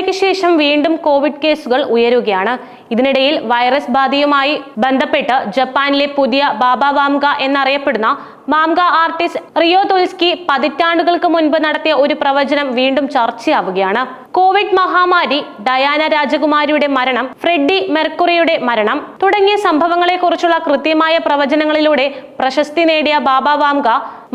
ഇടവേളയ്ക്ക് ശേഷം വീണ്ടും കോവിഡ് കേസുകൾ ഉയരുകയാണ്. ഇതിനിടയിൽ വൈറസ് ബാധയുമായി ബന്ധപ്പെട്ട് ജപ്പാനിലെ പുതിയ ബാബ വാംഗ എന്നറിയപ്പെടുന്ന മാംഗ ആർട്ടിസ്റ്റ് റിയോ തുൽസ്കി പതിറ്റാണ്ടുകൾക്ക് മുൻപ് നടത്തിയ ഒരു പ്രവചനം വീണ്ടും ചർച്ചയാവുകയാണ്. കോവിഡ് മഹാമാരി ഡയാന രാജകുമാരിയുടെ മരണം ഫ്രെഡി മെർക്കുറിയുടെ മരണം തുടങ്ങിയ സംഭവങ്ങളെക്കുറിച്ചുള്ള കൃത്യമായ പ്രവചനങ്ങളിലൂടെ പ്രശസ്തി നേടിയ ബാബ വാംഗ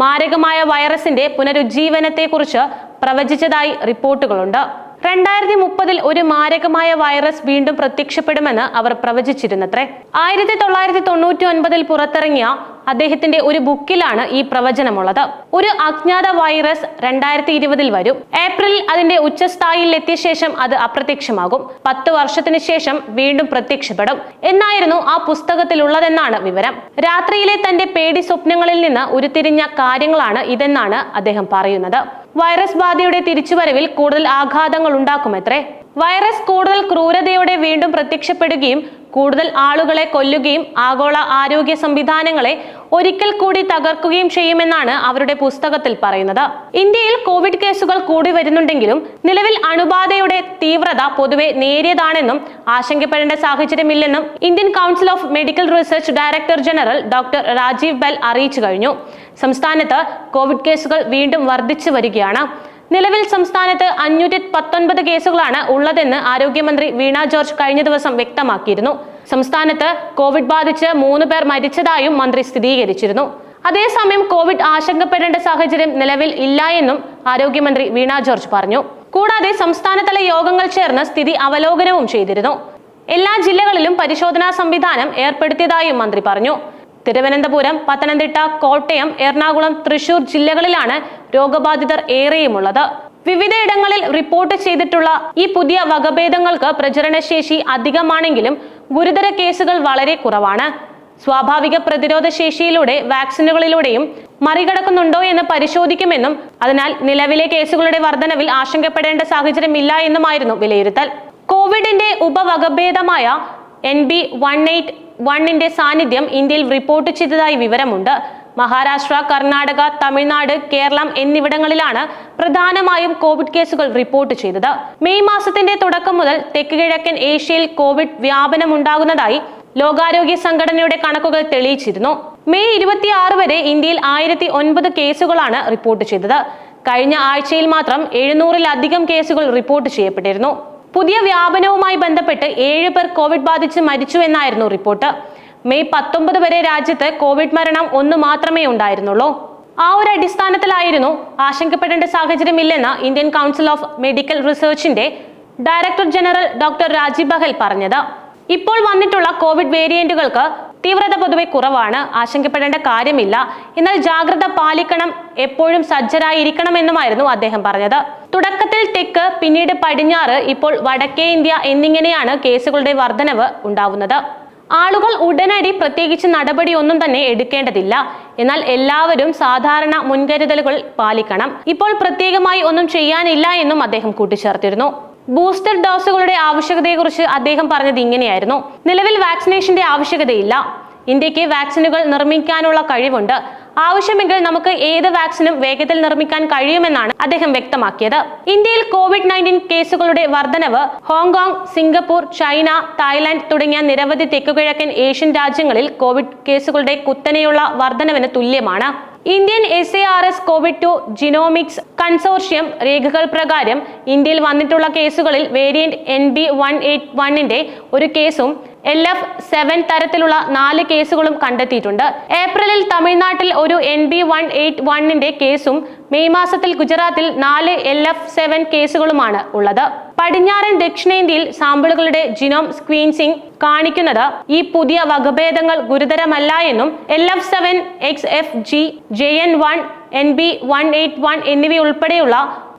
മാരകമായ വൈറസിന്റെ പുനരുജ്ജീവനത്തെക്കുറിച്ച് പ്രവചിച്ചതായി റിപ്പോർട്ടുകളുണ്ട്. രണ്ടായിരത്തി മുപ്പതിൽ ഒരു മാരകമായ വൈറസ് വീണ്ടും പ്രത്യക്ഷപ്പെടുമെന്ന് അവർ പ്രവചിച്ചിരുന്നത്രേ. ആയിരത്തി തൊള്ളായിരത്തി തൊണ്ണൂറ്റി ഒൻപതിൽ പുറത്തിറങ്ങിയ അദ്ദേഹത്തിന്റെ ഒരു ബുക്കിലാണ് ഈ പ്രവചനമുള്ളത്. ഒരു അജ്ഞാത വൈറസ് രണ്ടായിരത്തി ഇരുപതിൽ വരും. ഏപ്രിലിൽ അതിന്റെ ഉച്ചസ്ഥായിയിൽ എത്തിയ ശേഷം അത് അപ്രത്യക്ഷമാകും. പത്ത് വർഷത്തിന് ശേഷം വീണ്ടും പ്രത്യക്ഷപ്പെടും. എന്നായിരുന്നു ആ പുസ്തകത്തിലുള്ളതെന്നാണ് വിവരം. രാത്രിയിലെ തന്റെ പേടി സ്വപ്നങ്ങളിൽ നിന്ന് ഉരുത്തിരിഞ്ഞ കാര്യങ്ങളാണ് ഇതെന്നാണ് അദ്ദേഹം പറയുന്നത്. വൈറസ് ബാധയുടെ തിരിച്ചുവരവിൽ കൂടുതൽ ആഘാതങ്ങൾ ഉണ്ടാക്കുമത്രേ? വൈറസ് കൂടുതൽ ക്രൂരതയോടെ വീണ്ടും പ്രത്യക്ഷപ്പെടുകയും കൂടുതൽ ആളുകളെ കൊല്ലുകയും ആഗോള ആരോഗ്യ സംവിധാനങ്ങളെ ഒരിക്കൽ കൂടി തകർക്കുകയും ചെയ്യുമെന്നാണ് അവരുടെ പുസ്തകത്തിൽ പറയുന്നത്. ഇന്ത്യയിൽ കോവിഡ് കേസുകൾ കൂടി വരുന്നുണ്ടെങ്കിലും നിലവിൽ അണുബാധയുടെ തീവ്രത പൊതുവെ നേരിയതാണെന്നും ആശങ്കപ്പെടേണ്ട സാഹചര്യമില്ലെന്നും Indian Council of Medical Research director general doctor Rajiv Bahl അറിയിച്ചു കഴിഞ്ഞു. സംസ്ഥാനത്ത് കോവിഡ് കേസുകൾ വീണ്ടും വർദ്ധിച്ചു വരികയാണ്. നിലവിൽ സംസ്ഥാനത്ത് അഞ്ഞൂറ്റി പത്തൊൻപത് കേസുകളാണ് ഉള്ളതെന്ന് ആരോഗ്യമന്ത്രി വീണ ജോർജ് കഴിഞ്ഞ ദിവസം വ്യക്തമാക്കിയിരുന്നു. സംസ്ഥാനത്ത് കോവിഡ് ബാധിച്ച് മൂന്ന് പേർ മരിച്ചതായും മന്ത്രി സ്ഥിരീകരിച്ചിരുന്നു. അതേസമയം കോവിഡ് ആശങ്കപ്പെടേണ്ട സാഹചര്യം നിലവിൽ ഇല്ല എന്നും ആരോഗ്യമന്ത്രി വീണ ജോർജ് പറഞ്ഞു. കൂടാതെ സംസ്ഥാനതല യോഗങ്ങൾ ചേർന്ന് സ്ഥിതി അവലോകനവും ചെയ്തിരുന്നു. എല്ലാ ജില്ലകളിലും പരിശോധനാ സംവിധാനം ഏർപ്പെടുത്തിയതായും മന്ത്രി പറഞ്ഞു. തിരുവനന്തപുരം പത്തനംതിട്ട കോട്ടയം എറണാകുളം തൃശൂർ ജില്ലകളിലാണ് രോഗബാധിതർ ഏറെയുമുള്ളത്. വിവിധയിടങ്ങളിൽ റിപ്പോർട്ട് ചെയ്തിട്ടുള്ള ഈ പുതിയ വകഭേദങ്ങൾക്ക് പ്രചരണശേഷി അധികമാണെങ്കിലും ഗുരുതര കേസുകൾ വളരെ കുറവാണ്. സ്വാഭാവിക പ്രതിരോധ ശേഷിയിലൂടെ വാക്സിനുകളിലൂടെയും മറികടക്കുന്നുണ്ടോ എന്ന് പരിശോധിക്കുമെന്നും അതിനാൽ നിലവിലെ കേസുകളുടെ വർധനവിൽ ആശങ്കപ്പെടേണ്ട സാഹചര്യമില്ല എന്നുമായിരുന്നു വിലയിരുത്തൽ. കോവിഡിന്റെ ഉപവകഭേദമായ എൻ ബി വൺ എയ്റ്റ് വണ്ണിന്റെ സാന്നിധ്യം ഇന്ത്യയിൽ റിപ്പോർട്ട് ചെയ്തതായി വിവരമുണ്ട്. മഹാരാഷ്ട്ര കർണാടക തമിഴ്നാട് കേരളം എന്നിവിടങ്ങളിലാണ് പ്രധാനമായും കോവിഡ് കേസുകൾ റിപ്പോർട്ട് ചെയ്തത്. മെയ് മാസത്തിന്റെ തുടക്കം മുതൽ തെക്ക് കിഴക്കൻ ഏഷ്യയിൽ കോവിഡ് വ്യാപനം ഉണ്ടാകുന്നതായി ലോകാരോഗ്യ സംഘടനയുടെ കണക്കുകൾ തെളിയിച്ചിരുന്നു. മെയ് ഇരുപത്തിയാറ് വരെ ഇന്ത്യയിൽ ആയിരത്തി ഒൻപത് കേസുകളാണ് റിപ്പോർട്ട് ചെയ്തത്. കഴിഞ്ഞ ആഴ്ചയിൽ മാത്രം എഴുന്നൂറിലധികം കേസുകൾ റിപ്പോർട്ട് ചെയ്യപ്പെട്ടിരുന്നു. പുതിയ വ്യാപനവുമായി ബന്ധപ്പെട്ട് ഏഴ് പേർ കോവിഡ് ബാധിച്ച് മരിച്ചു എന്നായിരുന്നു റിപ്പോർട്ട്. മെയ് പത്തൊമ്പത് വരെ രാജ്യത്ത് കോവിഡ് മരണം ഒന്ന് മാത്രമേ ഉണ്ടായിരുന്നുള്ളൂ. ആ ഒരു അടിസ്ഥാനത്തിലായിരുന്നു ആശങ്കപ്പെടേണ്ട സാഹചര്യമില്ലെന്ന് Indian council of medical റിസർച്ചിന്റെ director general doctor Rajiv Bahl പറഞ്ഞത്. ഇപ്പോൾ വന്നിട്ടുള്ള കോവിഡ് വേരിയന്റുകൾക്ക് തീവ്രത പൊതുവെ കുറവാണ്. ആശങ്കപ്പെടേണ്ട കാര്യമില്ല. എന്നാൽ ജാഗ്രത പാലിക്കണം. എപ്പോഴും സജ്ജരായിരിക്കണമെന്നുമായിരുന്നു അദ്ദേഹം പറഞ്ഞത്. തുടക്കത്തിൽ തെക്ക് പിന്നീട് പടിഞ്ഞാറ് ഇപ്പോൾ വടക്കേ ഇന്ത്യ എന്നിങ്ങനെയാണ് കേസുകളുടെ വർധനവ് ഉണ്ടാവുന്നത്. ആളുകൾ ഉടനടി പ്രത്യേകിച്ച് നടപടിയൊന്നും തന്നെ എടുക്കേണ്ടതില്ല. എന്നാൽ എല്ലാവരും സാധാരണ മുൻകരുതലുകൾ പാലിക്കണം. ഇപ്പോൾ പ്രത്യേകമായി ഒന്നും ചെയ്യാനില്ല എന്നും അദ്ദേഹം കൂട്ടിച്ചേർത്തിരുന്നു. ബൂസ്റ്റർ ഡോസുകളുടെ ആവശ്യകതയെക്കുറിച്ച് അദ്ദേഹം പറഞ്ഞത് ഇങ്ങനെയായിരുന്നു. നിലവിൽ വാക്സിനേഷന്റെ ആവശ്യകതയില്ല. ഇന്ത്യയ്ക്ക് വാക്സിനുകൾ നിർമ്മിക്കാനുള്ള കഴിവുണ്ട്. ആവശ്യമെങ്കിൽ നമുക്ക് ഏത് വാക്സിനും വേഗത്തിൽ നിർമ്മിക്കാൻ കഴിയുമെന്നാണ് അദ്ദേഹം വ്യക്തമാക്കിയത്. ഇന്ത്യയിൽ കോവിഡ് നയന്റീൻ കേസുകളുടെ വർധനവ് ഹോങ്കോങ് സിംഗപ്പൂർ ചൈന തായ്ലാന്റ് തുടങ്ങിയ നിരവധി തെക്കുകിഴക്കൻ ഏഷ്യൻ രാജ്യങ്ങളിൽ കോവിഡ് കേസുകളുടെ കുത്തനെയുള്ള വർധനവിന് തുല്യമാണ്. Indian S A R S Covid two genomics consortium രേഖകൾ പ്രകാരം ഇന്ത്യയിൽ വന്നിട്ടുള്ള കേസുകളിൽ variant N B one eight വണ്ണിന്റെ ഒരു കേസും എൽ എഫ് സെവൻ തരത്തിലുള്ള നാല് കേസുകളും കണ്ടെത്തിയിട്ടുണ്ട്. ഏപ്രിലിൽ തമിഴ്നാട്ടിൽ ഒരു എൻ ബി വൺ എയ്റ്റ് വണ്ണിന്റെ കേസും മെയ് മാസത്തിൽ ഗുജറാത്തിൽ നാല് എൽ എഫ് സെവൻ കേസുകളുമാണ് ഉള്ളത്. പടിഞ്ഞാറൻ ദക്ഷിണേന്ത്യയിൽ സാമ്പിളുകളുടെ ജിനോം സ്ക്വീൻസിംഗ് കാണിക്കുന്നത് ഈ പുതിയ വകഭേദങ്ങൾ ഗുരുതരമല്ല എന്നും L F seven X F G J N one N B one eight one എന്നിവയുൾപ്പെടെയുള്ള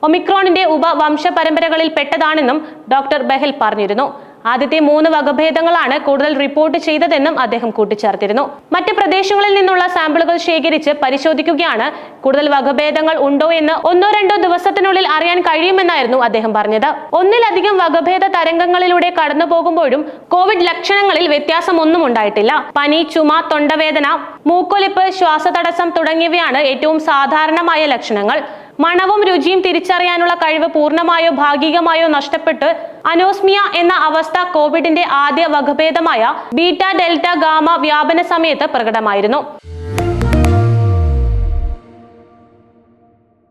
ഒമിക്രോണിന്റെ ഉപവംശ പരമ്പരകളിൽ പെട്ടതാണെന്നും ഡോക്ടർ ബെഹൽ പറഞ്ഞിരുന്നു. ആദ്യത്തെ മൂന്ന് വകഭേദങ്ങളാണ് കൂടുതൽ റിപ്പോർട്ട് ചെയ്തതെന്നും അദ്ദേഹം കൂട്ടിച്ചേർത്തിരുന്നു. മറ്റ് പ്രദേശങ്ങളിൽ നിന്നുള്ള സാമ്പിളുകൾ ശേഖരിച്ച് പരിശോധിക്കുകയാണ് കൂടുതൽ വകഭേദങ്ങൾ ഉണ്ടോ എന്ന് ഒന്നോ രണ്ടോ ദിവസത്തിനുള്ളിൽ അറിയാൻ കഴിയുമെന്നായിരുന്നു അദ്ദേഹം പറഞ്ഞത്. ഒന്നിലധികം വകഭേദ തരംഗങ്ങളിലൂടെ കടന്നു പോകുമ്പോഴും കോവിഡ് ലക്ഷണങ്ങളിൽ വ്യത്യാസമൊന്നും ഉണ്ടായിട്ടില്ല. പനി ചുമ തൊണ്ടവേദന മൂക്കൊലിപ്പ് ശ്വാസതടസ്സം തുടങ്ങിയവയാണ് ഏറ്റവും സാധാരണമായ ലക്ഷണങ്ങൾ. മണവും രുചിയും തിരിച്ചറിയാനുള്ള കഴിവ് പൂർണമായോ ഭാഗികമായോ നഷ്ടപ്പെട്ട് അനോസ്മിയ എന്ന അവസ്ഥ കോവിഡിന്റെ ആദ്യ വകഭേദമായ ബീറ്റ ഡെൽറ്റ ഗാമ വ്യാപന സമയത്ത് പ്രകടമായിരുന്നു.